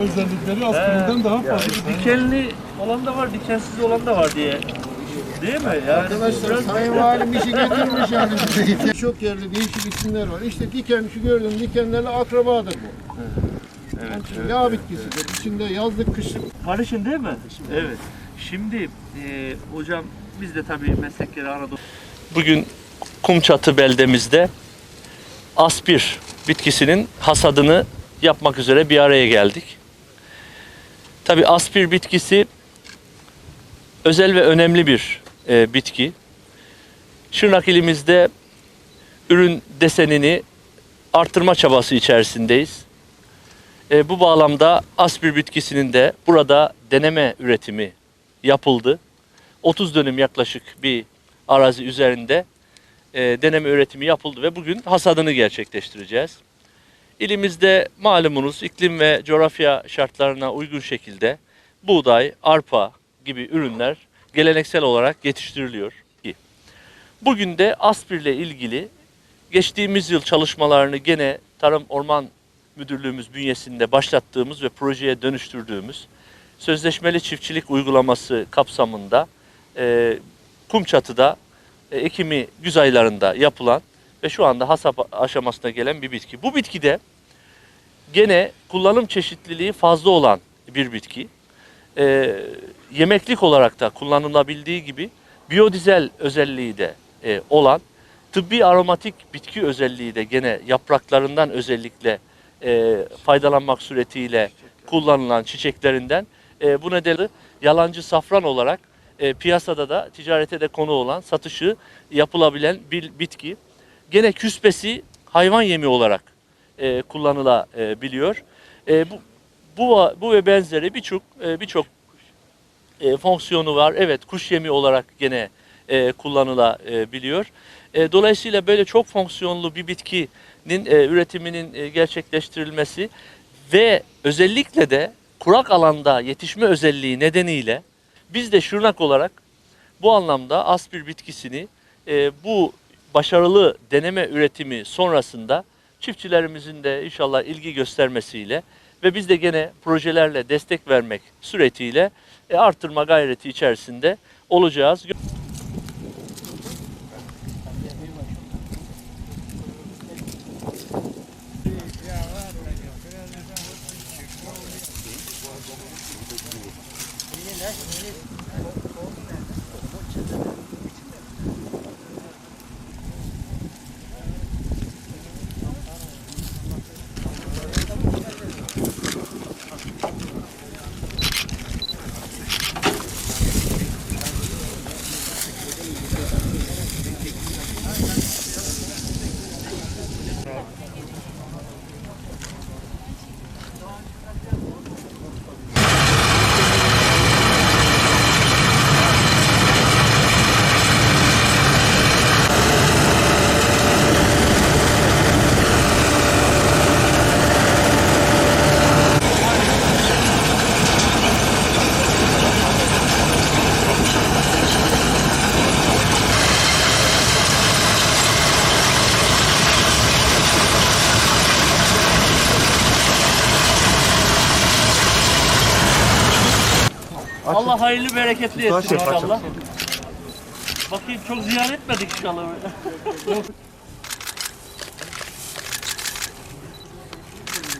özellikleri aspirinden daha fazla. Dikenli olan da var, dikensiz olan da var diye. Değil mi? Yani Arkadaşlar biraz- Sayın Valim işi getirmiş yani. Çok yerli değişik isimler var. İşte diken şu gördüğün dikenlerle akrabadır bu. Evet, Yağ bitkisidir. İçinde yazlık kışlık Karışın değil mi? Evet. Şimdi e, hocam biz de tabii meslekleri Anadolu. Bugün Kumçatı beldemizde aspir bitkisinin hasadını yapmak üzere bir araya geldik. Tabii aspir bitkisi özel ve önemli bir e, bitki. Şırnak ilimizde ürün desenini artırma çabası içerisindeyiz. E, bu bağlamda aspir bitkisinin de burada deneme üretimi yapıldı. 30 dönüm yaklaşık bir arazi üzerinde e, deneme üretimi yapıldı ve bugün hasadını gerçekleştireceğiz. İlimizde malumunuz iklim ve coğrafya şartlarına uygun şekilde buğday, arpa gibi ürünler geleneksel olarak yetiştiriliyor. Bugün de aspirle ilgili geçtiğimiz yıl çalışmalarını gene Tarım Orman Müdürlüğümüz bünyesinde başlattığımız ve projeye dönüştürdüğümüz sözleşmeli çiftçilik uygulaması kapsamında e, Kumçatı'da e, ekimi güz aylarında yapılan ve şu anda hasap aşamasına gelen bir bitki. Bu bitkide gene kullanım çeşitliliği fazla olan bir bitki. E, yemeklik olarak da kullanılabildiği gibi biyodizel özelliği de e, olan tıbbi aromatik bitki özelliği de gene yapraklarından özellikle e, faydalanmak suretiyle kullanılan çiçeklerinden e, bu nedenle yalancı safran olarak e, piyasada da ticarete de konu olan satışı yapılabilen bir bitki. Gene küspesi hayvan yemi olarak e, kullanılabiliyor. E, bu, bu bu ve benzeri birçok e, birçok e, fonksiyonu var. Evet kuş yemi olarak gene e, kullanılabiliyor. E, dolayısıyla böyle çok fonksiyonlu bir bitkinin e, üretiminin e, gerçekleştirilmesi ve özellikle de kurak alanda yetişme özelliği nedeniyle biz de Şırnak olarak bu anlamda aspir bitkisini e, bu başarılı deneme üretimi sonrasında çiftçilerimizin de inşallah ilgi göstermesiyle ve biz de gene projelerle destek vermek suretiyle e, artırma gayreti içerisinde olacağız. Allah hayırlı bereketli etsin inşallah. Bakayım çok ziyan etmedik inşallah.